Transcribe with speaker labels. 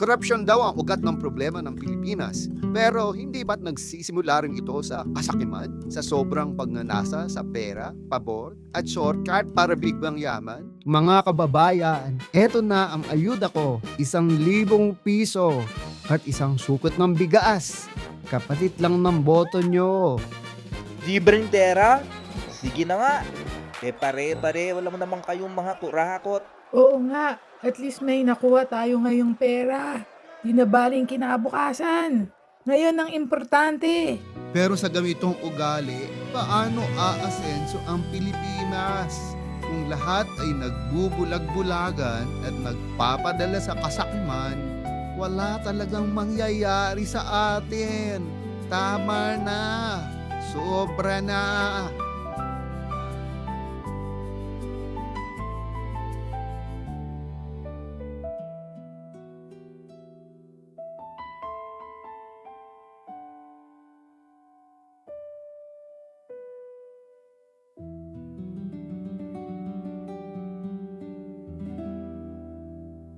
Speaker 1: Korupsyon daw ang ugat ng problema ng Pilipinas. Pero hindi ba't nagsisimula rin ito sa kasakiman? Sa sobrang pagnanasa sa pera, pabor, at shortcut para biglang yaman? Mga kababayan, eto na ang ayuda ko. Isang libong piso at isang sukot ng bigas. Kapatid lang ng boto nyo.
Speaker 2: Libreng pera? Sige na nga. Eh pare-pareho lang naman kayong mga kurakot.
Speaker 3: Oo nga, at least may nakuha tayo ngayong pera. Di na baling kinabukasan. Ngayon ang importante.
Speaker 1: Pero sa gamitong ugali, paano aasenso ang Pilipinas? Kung lahat ay nagbubulag-bulagan at nagpapadala sa kasakiman, wala talagang mangyayari sa atin. Tama na. Sobra na.